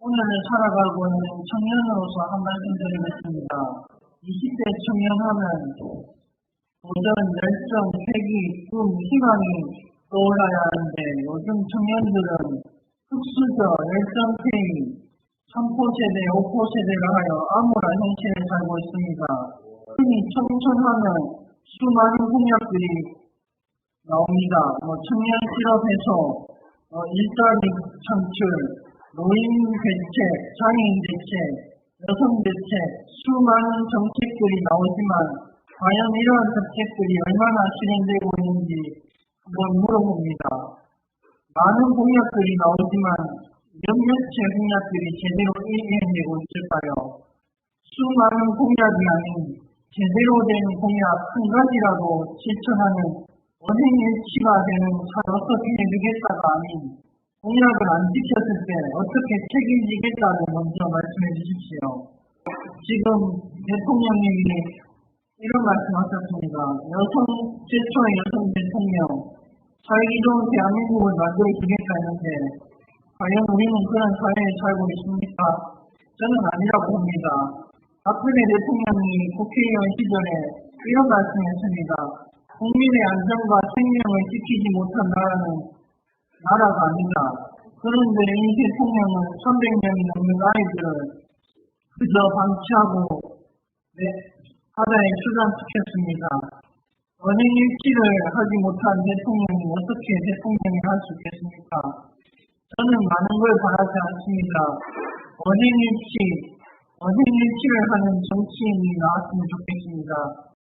오늘을 살아가고 있는 청년으로서 한 말씀 드리겠습니다. 20대 청년하면 도전, 열정, 패기, 꿈, 희망이 떠올라야 하는데 요즘 청년들은 흑수저, 열정페이, 3포세대, 5포세대라 하여 암울한 현실에 살고 있습니다. 흔히 청천하면 수많은 공약들이 나옵니다. 뭐 청년 실업해서 어, 일자리 창출, 노인 대책, 장애인 대책, 여성 대책, 수많은 정책들이 나오지만 과연 이러한 정책들이 얼마나 실행되고 있는지 한번 물어봅니다. 많은 공약들이 나오지만 몇몇 채 공약들이 제대로 이행되고 있을까요? 수많은 공약이 아닌 제대로 된 공약 한 가지라도 실천하는 원행일치가 되는 잘 어떻게 해주겠다가 아닌 공약을 안 지켰을 때 어떻게 책임지겠다고 먼저 말씀해 주십시오. 지금 대통령님이 이런 말씀 하셨습니다. 여성 최초의 여성 대통령 살기 좋은 대한민국을 만들어 주겠다 했는데 과연 우리는 그런 사회에 살고 있습니까? 저는 아니라고 봅니다. 박근혜 대통령이 국회의원 시절에 이런 말씀했습니다. 국민의 안전과 생명을 지키지 못한 나라는 나라가 아니다. 그런데 이 대통령은 300명이 넘는 아이들을 그저 방치하고 네, 바다에 수장시켰습니다. 원행일치를 하지 못한 대통령이 어떻게 대통령이 할 수 있겠습니까? 저는 많은 걸 바라지 않습니다. 원행일치, 원행일치를 하는 정치인이 나왔으면 좋겠습니다.